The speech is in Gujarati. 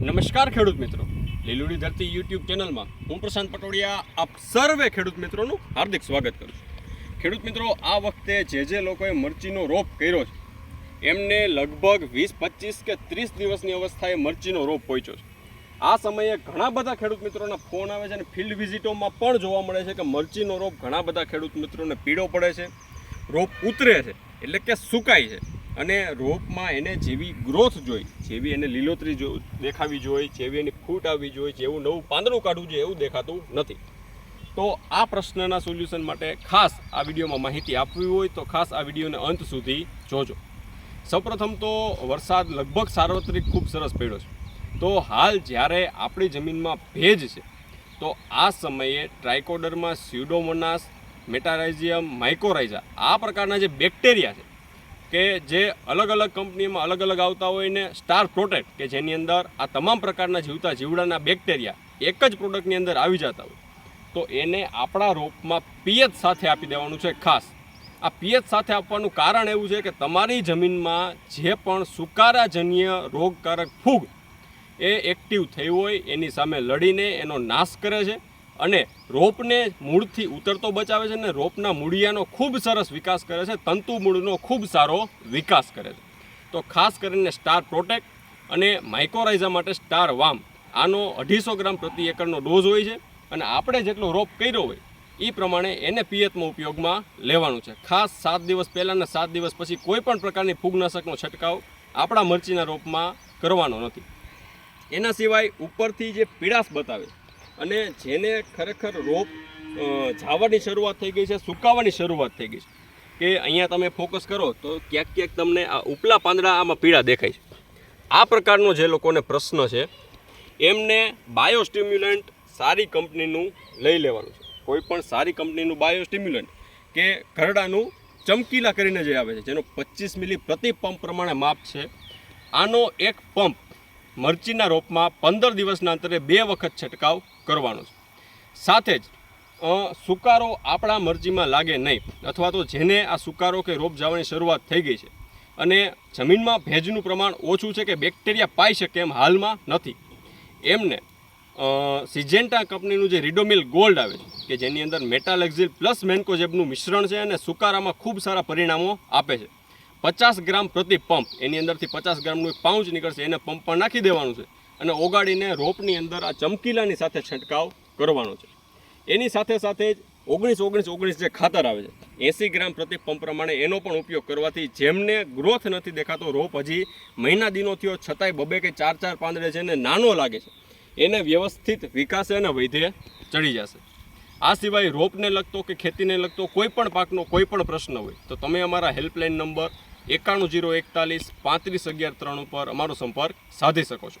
નમસ્કાર ખેડૂત મિત્રો. લીલુડી ધરતી યુટ્યુબ ચેનલમાં હું પ્રશાંત પટોડિયા આપ સર્વે ખેડૂત મિત્રોનું હાર્દિક સ્વાગત કરું છું. ખેડૂત મિત્રો, આ વખતે જે જે લોકોએ મરચીનો રોપ કર્યો છે, એમને લગભગ વીસ, પચીસ કે ત્રીસ દિવસની અવસ્થાએ મરચીનો રોપ પહોંચ્યો છે. આ સમયે ઘણા બધા ખેડૂત મિત્રોના ફોન આવે છે અને ફિલ્ડ વિઝિટોમાં પણ જોવા મળે છે કે મરચીનો રોપ ઘણા બધા ખેડૂત મિત્રોને પીળો પડે છે, રોપ ઉતરે છે, એટલે કે સુકાય છે. અને રોપમાં એને જેવી ગ્રોથ જોઈ, જેવી એને લીલોતરી જો દેખાવી જોઈએ જેવી એની ફૂટ આવવી જોઈએ જેવું નવું પાંદડું કાઢવું જોઈએ એવું દેખાતું નથી. તો આ પ્રશ્નના સોલ્યુશન માટે ખાસ આ વિડીયોમાં માહિતી આપવી હોય તો ખાસ આ વિડીયોને અંત સુધી જોજો. સૌપ્રથમ તો વરસાદ લગભગ સાર્વત્રિક ખૂબ સરસ પડ્યો છે. તો હાલ જ્યારે આપણી જમીનમાં ભેજ છે, તો આ સમયે ટ્રાઇકોડરમાં સ્યુડોમોનાસ મેટારાઇઝિયમ માઇકોરાઇઝા આ પ્રકારના જે બેક્ટેરિયા છે કે જે અલગ અલગ કંપનીમાં અલગ અલગ આવતા હોય ને સ્ટાર પ્રોટેક્ટ, કે જેની અંદર આ તમામ પ્રકારના જીવતા જીવડાના બેક્ટેરિયા એક જ પ્રોડક્ટની અંદર આવી જતા હોય. તો એને આપણા રોપમાં પિયત સાથે આપી દેવાનું છે ખાસ. આ પિયત સાથે આપવાનું કારણ એવું છે કે તમારી જમીનમાં જે પણ સુકારાજન્ય રોગકારક ફૂગ એ એક્ટિવ થઈ હોય, એની સામે લડીને એનો નાશ કરે છે. અને રોપને મૂળથી ઉતરતો બચાવે છે અને રોપના મૂળિયાનો ખૂબ સરસ વિકાસ કરે છે, તંતુ મૂળનો ખૂબ સારો વિકાસ કરે છે. તો ખાસ કરીને સ્ટાર પ્રોટેક્ટ અને માઇકોરાઇઝા માટે સ્ટાર વામ. આનો અઢીસો ગ્રામ પ્રતિ એકરનો ડોઝ હોય છે અને આપણે જેટલો રોપ કર્યો હોય, એ પ્રમાણે એને પિયતમાં ઉપયોગમાં લેવાનું છે. ખાસ સાત દિવસ પહેલાં અને સાત દિવસ પછી કોઈ પણ પ્રકારની ફૂગનાશકનો છંટકાવ આપણા મરચીના રોપમાં કરવાનો નથી. એના સિવાય ઉપરથી જે પીડાશ બતાવે અને જેને ખરેખર રોપ જાવાની શરૂઆત થઈ ગઈ છે, સુકાવાની શરૂઆત થઈ ગઈ છે, કે અહીંયા તમે ફોકસ કરો તો ક્યાંક ક્યાંક તમને આ ઉપલા પાંદડા આમાં પીળા દેખાય છે. આ પ્રકારનો જે લોકોને પ્રશ્ન છે, એમને બાયોસ્ટિમ્યુલન્ટ સારી કંપનીનું લઈ લેવાનું છે. કોઈ પણ સારી કંપનીનું બાયોસ્ટિમ્યુલન્ટ કે ઘરડાનું ચમકીલા કરીને જે આવે છે, જેનો પચીસ મિલી પ્રતિ પંપ પ્રમાણે માપ છે. આનો એક પંપ મરચીના રોપમાં પંદર દિવસના અંતરે બે વખત છંટકાવ કરવાનો છે. સાથે જ સુકારો આપણા મરજીમાં લાગે નહીં અથવા તો જેને આ સુકારો કે રોપ જવાની શરૂઆત થઈ ગઈ છે અને જમીનમાં ભેજનું પ્રમાણ ઓછું છે કે બેક્ટેરિયા પાઈ શકે એમ હાલમાં નથી. એમને સિજેન્ટા કંપનીનું જે રિડોમિલ ગોલ્ડ આવે છે, કે જેની અંદર મેટાલેક્ઝિલ પ્લસ મેન્કોજેબનું મિશ્રણ છે અને સુકારામાં ખૂબ સારા પરિણામો આપે છે. પચાસ ગ્રામ પ્રતિ પંપ, એની અંદરથી પચાસ ગ્રામનું એક પાઉચ નીકળશે, એને પંપ પર નાખી દેવાનું છે. અને ઓગાળીને રોપની અંદર આ ચમકીલાની સાથે છંટકાવ કરવાનો છે. એની સાથે સાથે જ ઓગણીસ ઓગણીસ ઓગણીસ જે ખાતર આવે છે, એંસી ગ્રામ પ્રતિ પંપ પ્રમાણે એનો પણ ઉપયોગ કરવાથી જેમને ગ્રોથ નથી દેખાતો, રોપ હજી મહિના દિનો થયો, છતાંય બબે કે ચાર ચાર પાંદડે છે ને નાનો લાગે છે. એને વ્યવસ્થિત વિકાસે અને વૈધે ચડી જશે. આ સિવાય રોપને લગતો કે ખેતીને લગતો કોઈ પણ પાકનો કોઈ પણ પ્રશ્ન હોય, તો તમે અમારા હેલ્પલાઇન નંબર એકાણું જીરો એકતાલીસ પાંત્રીસ અગિયાર ત્રણ ઉપર અમારો સંપર્ક સાધી શકો છો.